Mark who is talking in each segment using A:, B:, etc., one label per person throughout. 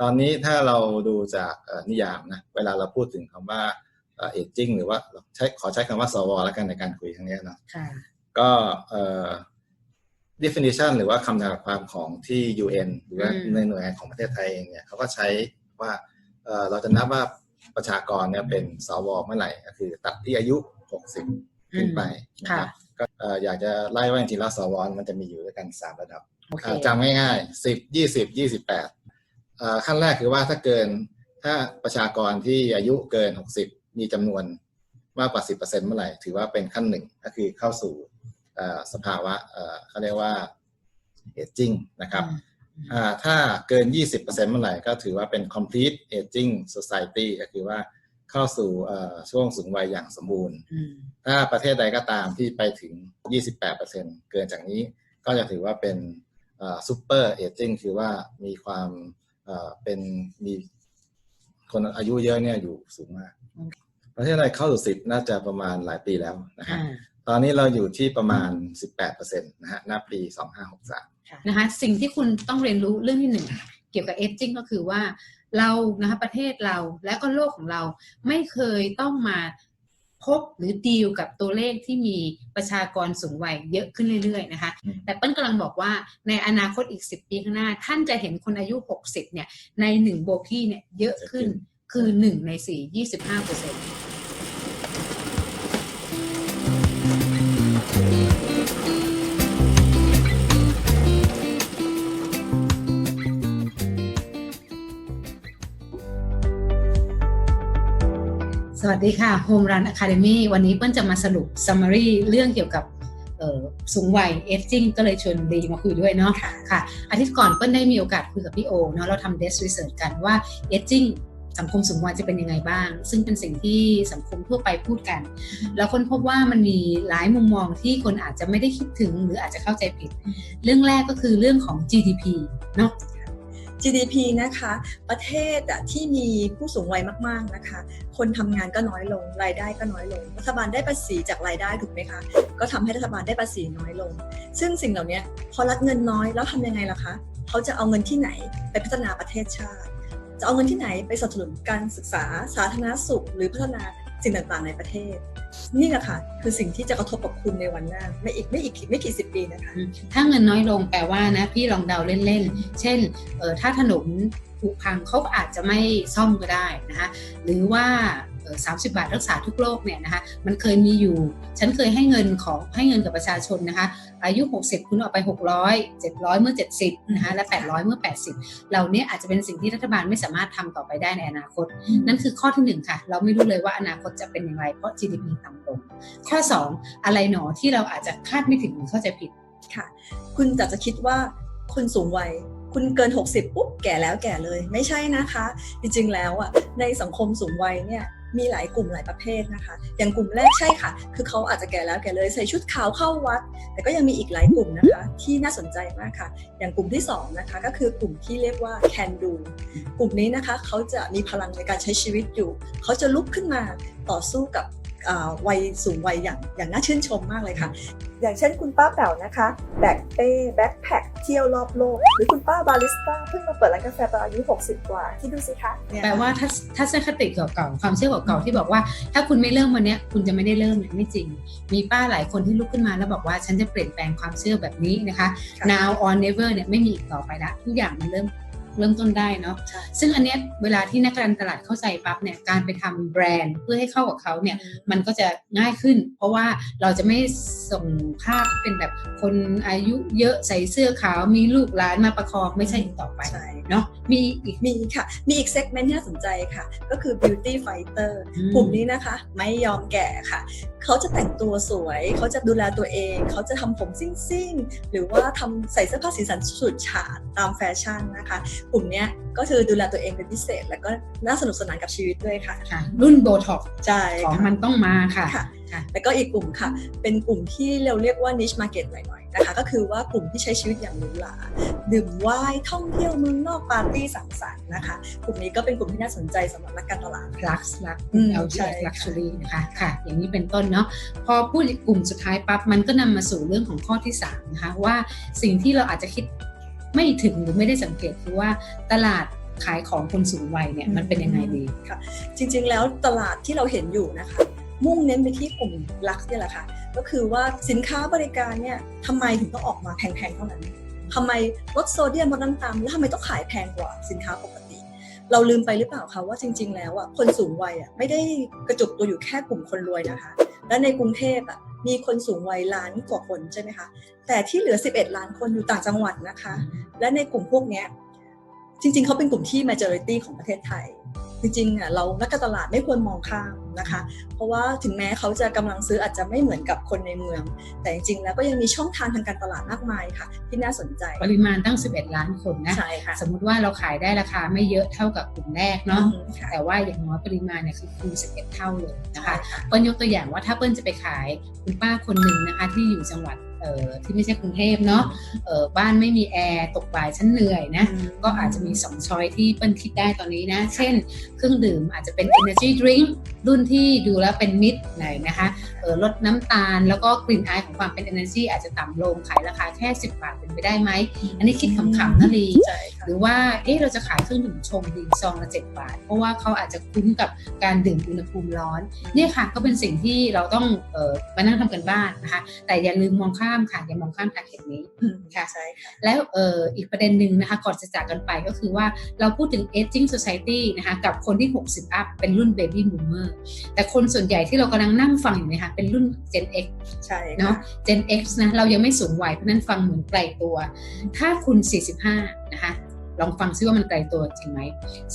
A: ตอนนี้ถ้าเราดูจากเอ่อนิยามนะเวลาเราพูดถึงคำว่าเอจจิ้งหรือว่าใช้ขอใช้คำว่าสวแล้วกันในการคุยครั้งนี้เนาะ
B: ค่ะ
A: ก็เอ่อ definition หรือว่าคำจำกัดความของที่ UN หรือว่า
B: อืม
A: ในหน่วยงานของประเทศไทยเองเนี่ยเขาก็ใช้ว่าเอ่อเราจะนับว่าประชากรเนี่ยเป็นสวเมื่อไหร่ก็คือตัดที่อายุ 60 ขึ้นไปนะครับก็เอ่ออยากจะไล่ว่าจริงๆแล้วสวมันจะมีอยู่ด้วยกัน 3 ระดับ
B: โอเค
A: อ่าจำง่ายๆสิบยี่สิบยี่สิบแปด ขั้นแรกคือว่าถ้าเกินถ้าประชากรที่อายุเกินหกสิบมีจำนวนมากกว่าสิบเปอร์เซ็นเมื่อไหร่ ถือว่าเป็นขั้นหนึ่งก็คือเข้าสู่เอ่อสภาวะเอ่อเขาเรียกว่าเอจจิ้งนะครับอ่าถ้าเกิน 20%เมื่อไหร่ก็ถือว่าเป็น complete aging society ก็คือว่าเข้าสู่เอ่อช่วงสูงวัยอย่างสมบูรณ์
B: อืม
A: ถ้าประเทศใดก็ตามที่ไปถึง 28%เกินจากนี้ก็จะถือว่าเป็นซูเปอร์เอจิ้งคือว่ามีความ เอ่อเป็นมีคนอายุเยอะเนี่ยอยู่สูงมาก ประเทศไทยเข้าสู่สิบน่าจะประมาณหลายปีแล้วนะฮะ
B: ค่ะ
A: ตอนนี้เราอยู่ที่ประมาณ 18%นะฮะณปี 2563
B: นะคะสิ่งที่คุณต้องเรียนรู้เรื่องที่หนึ่งเกี่ยวกับเอจจิ้งก็คือว่าเรานะคะประเทศเราและก็โลกของเราไม่เคยต้องมา พบหรือดีลกับตัวเลขที่มีประชากรสูงวัยเยอะขึ้นเรื่อยๆนะคะ
A: อืม
B: แต่เปิ้ลกำลังบอกว่าในอนาคตอีก 10 ปีข้างหน้า ท่านจะเห็นคนอายุ 60เนี่ยในหนึ่งโบกี้เนี่ยเยอะขึ้นคือ 1 ใน 4 25เปอร์เซ็นต์ สวัสดีค่ะ Home Run Academy วันนี้เปิ้ลจะมาสรุป summary เรื่องเกี่ยวกับเอ่อสูงวัย aging ก็เลยชวนดีมาคุยด้วยเนาะค่ะ อาทิตย์ก่อนเปิ้ลได้มีโอกาสคุยกับพี่โอเนาะเราทำ desk research กันว่า aging สังคมสูงวัยจะเป็นยังไงบ้าง ซึ่งเป็นสิ่งที่สังคมทั่วไปพูดกัน แล้วคนพบว่ามันมีหลายมุมมองที่คนอาจจะไม่ได้คิดถึงหรืออาจจะเข้าใจผิด เรื่องแรกก็คือเรื่องของ GDP เนาะ
C: GDP นะคะ ประเทศที่มีผู้สูงวัยมากๆนะคะ คนทำงานก็น้อยลง รายได้ก็น้อยลง รัฐบาลได้ภาษีจากรายได้ถูกไหมคะ ก็ทำให้รัฐบาลได้ภาษีน้อยลง ซึ่งสิ่งเหล่านี้พอรัฐเงินน้อยแล้วทำยังไงล่ะคะ เขาจะเอาเงินที่ไหนไปพัฒนาประเทศชาติ จะเอาเงินที่ไหนไปสนับสนุนการศึกษา สาธารณสุข หรือพัฒนาสิ่งต่างๆในประเทศ นี่แหละค่ะคือสิ่งที่จะกระทบกับคุณในวันหน้าไม่อีกไม่อีกไม่กี่สิบปีนะคะ
B: ถ้าเงินน้อยลงแปลว่านะพี่ลองเดาเล่นๆ เช่นเออถ้าถนนผุพังเขาอาจจะไม่ซ่อมก็ได้นะคะหรือว่า สามสิบาทรักษาทุกโรคเนี่ยนะคะมันเคยมีอยู่ ฉันเคยให้เงินของให้เงินกับประชาชนนะคะอายุ 60 คุณเอาไป 600 700 เมื่อ 70นะคะและ 800 เมื่อ 80 เหล่านี้อาจจะเป็นสิ่งที่รัฐบาลไม่สามารถทำต่อไปได้ในอนาคต นั่นคือข้อที่หนึ่งค่ะ เราไม่รู้เลยว่าอนาคตจะเป็นอย่างไรเพราะ GDP ต่ำลงข้อสองอะไรหนอที่เราอาจจะคาดไม่ถึงหรือเข้าใจผิด
C: ค่ะ คุณอาจจะคิดว่าคนสูงวัยคุณเกิน 60 ปุ๊บ แก่แล้วแก่เลย ไม่ใช่นะคะ จริงๆ แล้วอะในสังคมสูงวัยเนี่ย มีหลายกลุ่มหลายประเภทนะคะ อย่างกลุ่มแรกใช่ค่ะ คือเขาอาจจะแก่แล้วแก่เลยใส่ชุดขาวเข้าวัด แต่ก็ยังมีอีกหลายกลุ่มนะคะ ที่น่าสนใจมากค่ะ อย่างกลุ่มที่สองนะคะก็คือกลุ่มที่เรียกว่า can do กลุ่มนี้นะคะเขาจะมีพลังในการใช้ชีวิตอยู่ เขาจะลุกขึ้นมาต่อสู้กับ วัยสูงวัยอย่างอย่างน่าชื่นชมมากเลยค่ะ อย่างเช่นคุณป้าแป๋วนะคะ แบกเป้แบ็คแพ็คเที่ยวรอบโลก หรือคุณป้าบาริสต้าเพิ่งมาเปิดร้านกาแฟตอนอายุ 60 กว่า ที่ดูสิคะเนี่ย
B: แปลว่าถ้าทัศนคติเก่าๆความเชื่อเก่าๆที่บอกว่า ถ้าคุณไม่เริ่มวันเนี้ยคุณจะไม่ได้เริ่มเนี่ยไม่จริง มีป้าหลายคนที่ลุกขึ้นมาแล้วบอกว่าฉันจะเปลี่ยนแปลงความเชื่อแบบนี้นะคะ
C: ค่ะ
B: now or never เนี่ยไม่มีอีกต่อไปละทุกอย่างมันเริ่ม เริ่มต้นได้เนาะ
C: ใช่
B: ซึ่งอันเนี้ยเวลาที่นักการตลาดเข้าใจปั๊บเนี่ยการไปทำแบรนด์เพื่อให้เข้ากับเขาเนี่ยมันก็จะง่ายขึ้น เพราะว่าเราจะไม่ส่งภาพที่เป็นแบบคนอายุเยอะใส่เสื้อขาวมีลูกหลานมาประคองไม่ใช่อีกต่อไป
C: ใช่
B: เนาะมีอีก
C: มีค่ะ มีอีกเซกเมนต์ที่น่าสนใจค่ะ ก็คือ beauty fighter
B: อืม
C: กลุ่มนี้นะคะ ไม่ยอมแก่ค่ะ เขาจะแต่งตัวสวย เขาจะดูแลตัวเอง เขาจะทำผมซิ่งๆ หรือว่าทำใส่เสื้อผ้าสีสันสุดฉาดตามแฟชั่นนะคะกลุ่มเนี้ยก็คือดูแลตัวเองเป็นพิเศษ แล้วก็น่าสนุกสนานกับชีวิตด้วยค่ะ
B: ค่ะรุ่นโบท็อก
C: ใช่
B: ของ
C: ค่ะ
B: มันต้องมาค่ะ
C: ค่ะ
B: ค่ะ
C: แล้วก็อีกกลุ่มค่ะ เป็นกลุ่มที่เราเรียกว่า niche market หน่อยๆนะคะ ก็คือว่ากลุ่มที่ใช้ชีวิตอย่างหรูหราดื่มไวน์ท่องเที่ยวเมืองนอกปาร์ตี้สังสรรค์นะคะ กลุ่มนี้ก็เป็นกลุ่มที่น่าสนใจสำหรับนักการตลาด
B: ลักซ์ลัก
C: อืม
B: เอล
C: ใช่
B: จี
C: ค่ะ
B: ลักชัวรี่นะคะค่ะ อย่างนี้เป็นต้นเนาะพอพูดอีกกลุ่มสุดท้ายปั๊บมันก็นำมาสู่เรื่องของข้อที่3นะคะว่าสิ่งที่เราอาจจะคิด ไม่ถึงหรือไม่ได้สังเกตคือว่าตลาดขายของคนสูงวัยเนี่ยมันเป็นยังไงดี
C: ค่ะ จริงๆแล้วตลาดที่เราเห็นอยู่นะคะ มุ่งเน้นไปที่กลุ่มลักซ์เนี่ยแหละค่ะ ก็คือว่าสินค้าบริการเนี่ยทำไมถึงต้องออกมาแพงๆเท่านั้นทำไมลดโซเดียมลดน้ำตาลแล้วทำไมต้องขายแพงกว่าสินค้าปกติ เราลืมไปหรือเปล่าคะว่าจริง ๆ แล้วอะคนสูงวัยอะไม่ได้กระจุกตัวอยู่แค่กลุ่มคนรวยนะคะ และในกรุงเทพอะมีคนสูงวัยล้านกว่าคนใช่ไหมคะ แต่ที่เหลือ 11 ล้านคนอยู่ต่างจังหวัดนะคะ และในกลุ่มพวกนี้จริงๆ เขาเป็นกลุ่มที่ majority ของประเทศไทย จริงๆอะเรานักการตลาดไม่ควรมองข้ามนะคะ เพราะว่าถึงแม้เขาจะกำลังซื้ออาจจะไม่เหมือนกับคนในเมือง แต่จริงๆแล้วก็ยังมีช่องทางทางการตลาดมากมายค่ะ ที่น่าสนใจ
B: ปริมาณตั้ง 11 ล้านคนนะ
C: ใช่ค่ะ
B: สมมุติว่าเราขายได้ราคาไม่เยอะเท่ากับกลุ่มแรกเนาะ
C: อืมค่ะ
B: แต่ว่าอย่างน้อยปริมาณเนี่ยคือคูณ11 เท่าเลยนะ
C: ใช่
B: คะ
C: ค่ะ
B: เปิ้ลยกตัวอย่างว่าถ้าเปิ้ลจะไปขายคุณป้าคนหนึ่งนะคะที่อยู่จังหวัดเอ่อ ที่ไม่ใช่กรุงเทพเนาะเอ่อบ้านไม่มีแอร์ตกบ่ายฉันเหนื่อยนะ ก็อาจจะมี 2 ช้อยที่เปิ้ลคิดได้ตอนนี้นะ เช่น เครื่องดื่มอาจจะเป็น energy drink รุ่นที่ดูแล้วเป็นมิตรหน่อยนะคะเออลดน้ำตาลแล้วก็กลิ่นอายของความเป็น energy อาจจะต่ำลงขายราคาแค่ 10 บาทเป็นไปได้ไหม อันนี้คิดขำๆนะลี
C: ใช่ค่ะ
B: หรือว่าเอ๊ะเราจะขายเครื่องดื่มชงดื่มซองละเจ็ดบาท เพราะว่าเขาอาจจะคุ้นกับการดื่มอุณหภูมิร้อนเนี่ยค่ะก็เป็นสิ่งที่เราต้องเอ่อมานั่งทำกันบ้านนะคะแต่อย่าลืมมองข้ามค่ะอย่ามองข้ามทาร์เก็ตนี้
C: อืม
B: ค่ะ
C: ใช่ค่ะ
B: แล้วเอ่ออีกประเด็นหนึ่งนะคะก่อนจะจากกันไปก็คือว่าเราพูดถึง aging society นะคะกับคนที่ 60 up เป็นรุ่น baby boomer แต่คนส่วนใหญ่ที่เรากำลังนั่งฟังอยู่เนะคะเป็นรุ่น Gen X
C: ใช่
B: เนาะ
C: ค่ะ
B: Gen X นะเรายังไม่สูงวัยเพราะฉะนั้นฟังเหมือนไกลตัว ถ้าคุณ 45 นะคะลองฟังซิว่ามันไกลตัวจริงไหม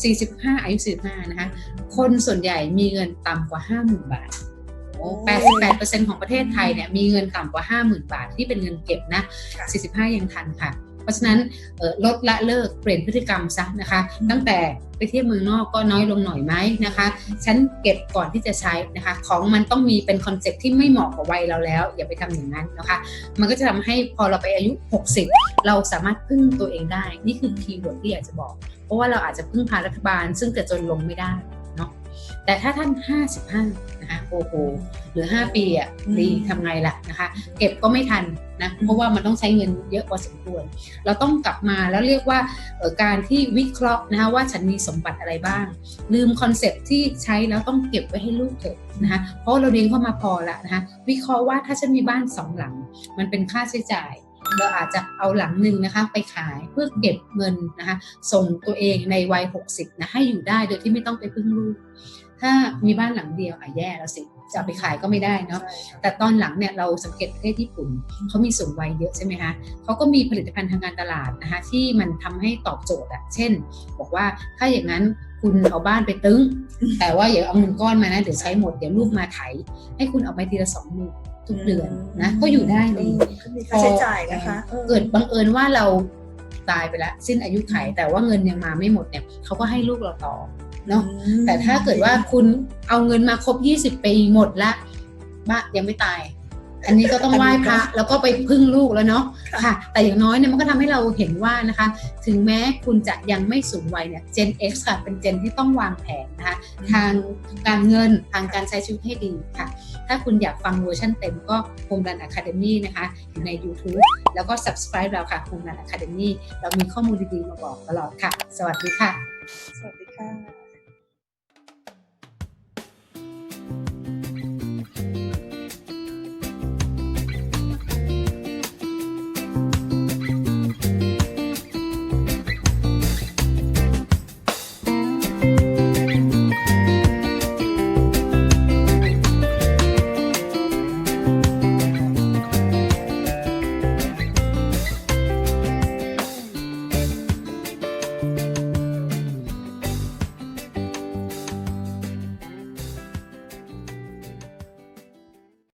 B: 45 อายุ 45 นะคะ คนส่วนใหญ่มีเงินต่ำกว่า 50,000 บาทโอ้ 88%ของประเทศไทยเนี่ยมีเงินต่ำกว่า 50,000 บาทที่เป็นเงินเก็บนะ
C: ค่ะ
B: 45 ยังทันค่ะ เพราะฉะนั้นเอ่อลดละเลิกเปลี่ยนพฤติกรรมซะนะคะ ตั้งแต่ไปเที่ยวเมืองนอกก็น้อยลงหน่อยไหมนะคะ ฉันเก็บก่อนที่จะใช้นะคะ ของมันต้องมีเป็นคอนเซ็ปต์ที่ไม่เหมาะกับวัยเราแล้ว อย่าไปทำอย่างนั้นนะคะ มันก็จะทำให้พอเราไปอายุ 60 เราสามารถพึ่งตัวเองได้ นี่คือคีย์เวิร์ดที่อยากจะบอก เพราะว่าเราอาจจะพึ่งพารัฐบาล ซึ่งจะจนลงไม่ได้เนาะแต่ถ้าท่าน 55นะคะ โอ้โหเหลือ 5 ปีอะ
C: อืม
B: ดีทำไงล่ะนะคะ เก็บก็ไม่ทันนะเพราะว่ามันต้องใช้เงินเยอะพอสมควร เราต้องกลับมาแล้วเรียกว่าเอ่อการที่วิเคราะห์นะคะว่าฉันมีสมบัติอะไรบ้าง ลืมคอนเซ็ปต์ที่ใช้แล้วต้องเก็บไว้ให้ลูกเถอะนะคะเพราะเราเรียนเข้ามาพอแล้วนะคะวิเคราะห์ว่าถ้าฉันมีบ้านสองหลัง มันเป็นค่าใช้จ่ายเราอาจจะเอาหลังหนึ่งนะคะไปขายเพื่อเก็บเงินนะคะส่งตัวเองในวัย 60นะให้อยู่ได้โดยที่ไม่ต้องไปพึ่งลูก ถ้ามีบ้านหลังเดียวอะแย่แล้วสิจะเอาไปขายก็ไม่ได้เนาะ
C: ใช่ค่ะ
B: แต่ตอนหลังเนี่ยเราสังเกตประเทศญี่ปุ่นเขามีสูงวัยเยอะใช่ไหมคะเขาก็มีผลิตภัณฑ์ทางการตลาดนะคะที่มันทำให้ตอบโจทย์อะเช่น บอกว่าถ้าอย่างนั้นคุณเอาบ้านไปตึ้ง แต่ว่าอย่าเอาเงินก้อนมานะเดี๋ยวใช้หมดเดี๋ยวลูกมาไถ ให้คุณเอาไปทีละสองหมื่นทุกเดือนนะก็อยู่ได้ดี
C: ก็มีค่าใช้จ่ายนะคะออ
B: เกิดบังเอิญว่าเราตายไปแล้วสิ้นอายุไขแต่ว่าเงินยังมาไม่หมดเนี่ยเขาก็ให้ลูกเราต่อ เนาะ
C: อืม
B: แต่ถ้าเกิดว่าคุณเอาเงินมาครบ 20 ปีหมดละบ้ายังไม่ตาย อันนี้ก็ต้องไหว้พระแล้วก็ไปพึ่งลูกแล้วเนาะค่ะ แต่อย่างน้อยเนี่ยมันก็ทำให้เราเห็นว่านะคะ ถึงแม้คุณจะยังไม่สูงวัยเนี่ย Gen X ค่ะเป็น Gen ที่ต้องวางแผนนะคะทางการเงินทางการใช้ชีวิตให้ดีค่ะ ถ้าคุณอยากฟังเวอร์ชันเต็มก็โฮม r ันอะคาเดมี่นะคะอยู่ใน YouTube แล้วก็ subscribe เราค่ะโฮม r ันอะคาเดมี่เรามีข้อมูลดีๆมาบอกตลอดค่ะ สวัสดีค่ะ
C: สวัสดีค่ะ